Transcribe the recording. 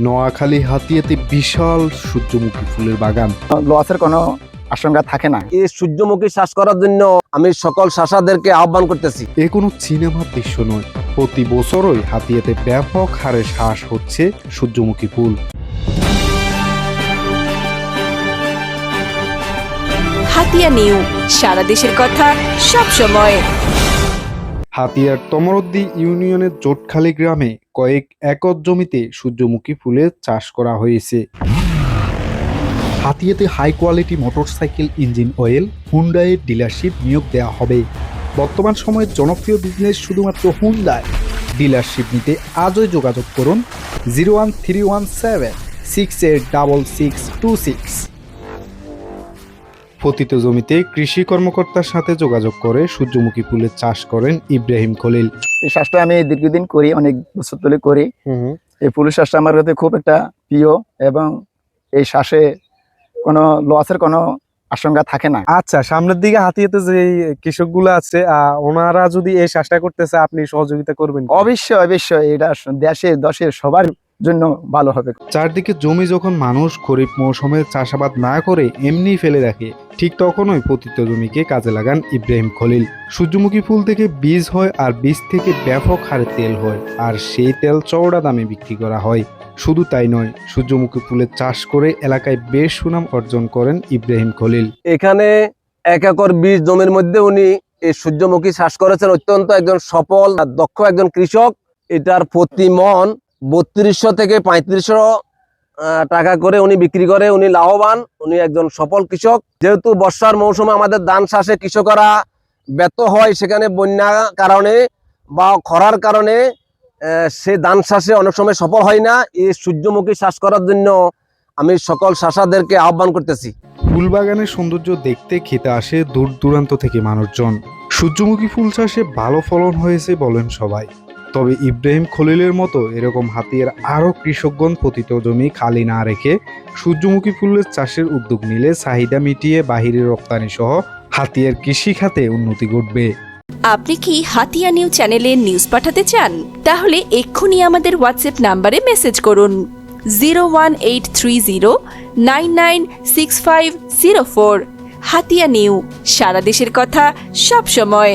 নোয়াখালী হাতিয়াতে বিশাল সূর্যমুখী ফুলের বাগান। লসের কোনো আশঙ্কা থাকে না। এই সূর্যমুখী শ্বাস করার জন্য আমি সকল শাসাদেরকে আহ্বান করতেছি। এ কোনো সিনেমার দৃশ্য নয় প্রতি বছরই হাতিয়াতে ব্যাপক হারে শ্বাস হচ্ছে সূর্যমুখী ফুল। হাতিয়া নিউ সারা দেশের কথা সব সময় হাতিয়ার তমরদ্দি ইউনিয়নের জোটখালি গ্রামে কয়েক একর জমিতে সূর্যমুখী ফুলের চাষ করা হয়েছে। হাতিয়াতে high quality motorcycle engine oil হুন্ডাইয়ের dealership নিয়োগ দেওয়া হবে। বর্তমান সময়ের জনপ্রিয় বিজনেস শুধুমাত্র হুন্ডায় ডিলারশিপ নিতে আজই যোগাযোগ করুন zero one three one seven six eight double six two six পতিত জমিতে কৃষি কর্মকর্তার সাথে যোগাযোগ করে সূর্যমুখী ফুলের চাষ করেন ইব্রাহিম খলিল। এই শ্বাসটা আমি দীর্ঘদিন করি অনেক বছর ধরে করি। এই ফুলের চাষটা আমার কাছে খুব একটা প্রিয় এবং এই শ্বাসে কোনো লসের কোনো আশঙ্কা থাকে না। আচ্ছা সামনের দিকে হাতিয়াতে যে কৃষকগুলো আছে ওনারা যদি এই চাষটা করতেছে আপনি সহযোগিতা করবেন অবশ্যই অবশ্যই। এটা দেশে দশে সবার জন্য ভালো হবে। চারদিকে জমি যখন মানুষ খরিফ মৌসুমে চাষাবাদ না করে এমনি ফেলে রাখে ঠিক তখনই পতিত জমিকে কাজে লাগান ইব্রাহিম খলিল। সূর্যমুখী ফুল থেকে বীজ হয় আর বীজ থেকে ব্যাপক হারে তেল হয় আর সেই তেল চওড়া দামে বিক্রি করা হয়। শুধু তাই নয় সূর্যমুখী ফুলের চাষ করে এলাকায় বেশ সুনাম অর্জন করেন ইব্রাহিম খলিল। এখানে এক একর বীজ জমির মধ্যে উনি এই সূর্যমুখী চাষ করেছেন অত্যন্ত একজন সফল আর দক্ষ একজন কৃষক। এটার প্রতি মন বত্রিশশো থেকে পঁয়ত্রিশশো টাকা করে উনি বিক্রি করে, উনি লাভবান, উনি একজন সফল কৃষক। যেহেতু বর্ষার মৌসুমে আমাদের ধান চাষে কৃষকরা ব্যর্থ হয়, সেখানে বন্যা কারণে বা খরার কারণে সে ধান চাষে অনেক সময় সফল হয় না। এই সূর্যমুখী চাষ করার জন্য আমি সকল চাষাদেরকে আহ্বান করতেছি। ফুল বাগানের সৌন্দর্য দেখতে খেতে আসে দূর দূরান্ত থেকে মানুষজন। সূর্যমুখী ফুল চাষে ভালো ফলন হয়েছে বলেন সবাই। তবে ইব্রাহিম খলিলের মতো এরকম হাতিয়ার আরও কৃষকগণ পতিত জমি খালি না রেখে সূর্যমুখী ফুলের চাষের উদ্যোগ নিলে চাহিদা মিটিয়ে বাহিরে রপ্তানি সহ হাতিয়ার কৃষি খাতে উন্নতি ঘটবে। আপনি কি হাতিয়া নিউ চ্যানেলে নিউজ পাঠাতে চান? তাহলে এক্ষুনি আমাদের হোয়াটসঅ্যাপ নাম্বারে মেসেজ করুন। Zero one eight three zero nine nine six five zero four. Hatiya new, সারা দেশের কথা সব সময়।